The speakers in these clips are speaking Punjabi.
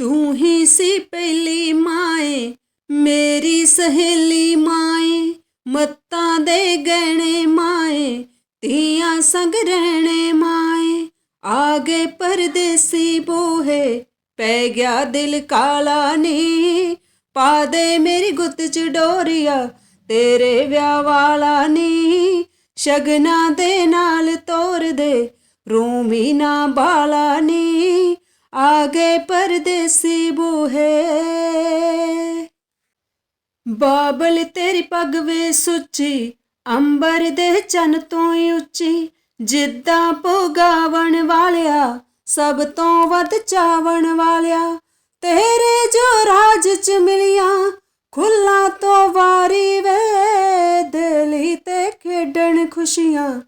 ਤੂੰ ਹੀ ਸੀ ਪਹਿਲੀ ਮਾਏ, ਮੇਰੀ ਸਹੇਲੀ ਮਾਏ, ਮੱਤਾਂ ਦੇ ਗਹਿਣੇ ਮਾਏ, ਧੀਆਂ ਸੰਗ ਰਹਿਣੇ ਮਾਏ। ਆਗੇ ਪਰਦੇਸੀ ਬੋਹੇ, ਪੈ ਗਿਆ ਦਿਲ ਕਾਲਾ ਨੀ। ਪਾ ਦੇ ਮੇਰੀ ਗੁੱਤ ਚ ਡੋਰੀਆ, ਤੇਰੇ ਵਿਆਹ ਵਾਲਾ ਨੀ। ਸ਼ਗਨਾ ਦੇ ਨਾਲ ਤੋਰ ਦੇ, ਰੂਮੀ ਨਾ ਬਾਲਾ ਨੀ ਆਗੇ ਪਰਦੇਸੀ ਬੂਹੇ ਬਾਬਲ ਤੇਰੀ ਪੱਗ ਵੇ ਸੁੱਚੀ ਅੰਬਰ ਦੇ ਚੰਨ ਤੋਂ ਹੀ ਉੱਚੀ ਜਿੱਦਾਂ ਭੋਗਾਵਣ ਵਾਲਿਆ ਸਭ ਤੋਂ ਵੱਧ ਚਾਵਣ ਵਾਲਿਆ ਤੇਰੇ ਜੋ ਰਾਜ ਚ ਮਿਲੀਆਂ ਖੁੱਲਾ ਤੋਂ ਵਾਰੀ ਵੇ ਦਿਲੀ ਤੇ ਖੇਡਣ ਖੁਸ਼ੀਆਂ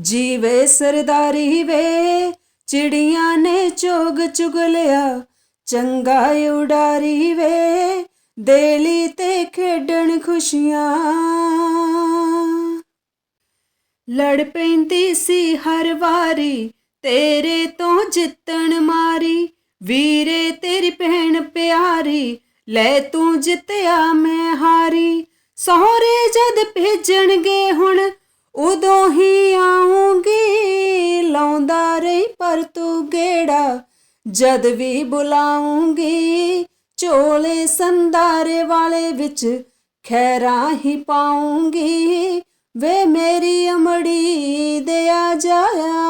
ਜੀਵੇ ਸਰਦਾਰੀ ਵੇ ਚਿੜੀਆਂ ਨੇ ਚੋਗ ਚੁਗ ਲਿਆ ਚੰਗਾ ਉਡਾਰੀ ਵੇ, ਦੇਲੀ ਤੇ ਖੇਡਣ ਖੁਸ਼ੀਆਂ। ਲੜ ਪੈਂਦੀ ਸੀ ਹਰ ਵਾਰੀ, ਤੇਰੇ ਤੋਂ ਜਿੱਤਣ ਮਾਰੀ, ਵੀਰੇ ਤੇਰੀ ਭੈਣ ਪਿਆਰੀ, ਲੈ ਤੂੰ ਜਿੱਤਿਆ ਮੈਂ ਹਾਰੀ। ਸਹੁਰੇ ਜਦ ਭੇਜਣਗੇ ਹੁਣ, ਉਦੋਂ ਹੀ ਆਉਂਗੀ ਲਾਉਂਦਾ ਪਰ ਤੂੰ ਗੇੜਾ ਜਦ ਵੀ ਬੁਲਾਉਂਗੀ ਚੋਲੇ ਸੰਦਾਰੇ ਵਾਲੇ ਵਿੱਚ ਖੈਰਾ ਹੀ ਪਾਉਂਗੀ, ਵੇ ਮੇਰੀ ਅਮੜੀ ਦੇ ਆ ਜਾਇਆ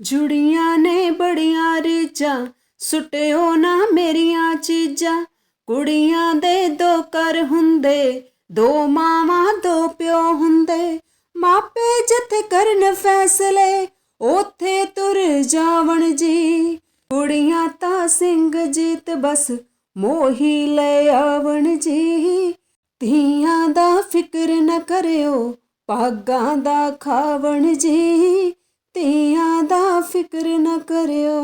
ਜੁੜੀਆਂ ਨੇ ਬੜੀਆਂ ਰੀਝਾਂ, ਸੁਟਿਓ ਨਾ ਮੇਰੀਆਂ ਚੀਜ਼ਾਂ। ਕੁੜੀਆਂ ਦੇ ਦੋ ਕਰ ਹੁੰਦੇ, ਦੋ ਮਾਵਾਂ, ਦੋ ਪਿਓ ਹੁੰਦੇ। ਮਾਪੇ ਜਿੱਥੇ ਕਰਨ ਫੈਸਲੇ ਉਥੇ ਤੁਰ ਜਾਵਣ ਜੀ। ਕੁੜੀਆਂ ਤਾਂ ਸਿੰਘ ਜੀਤ ਬਸ ਮੋਹੀ ਲੈ ਆਵਣ ਜੀ। ਧੀਆਂ ਦਾ ਫਿਕਰ ਨਾ ਕਰਿਓ ਪਾਗਾਂ ਦਾ ਖਾਵਣ ਜੀ। ਧੀਆਂ ਦਾ ਫਿਕਰ ਨਾ ਕਰਿਓ।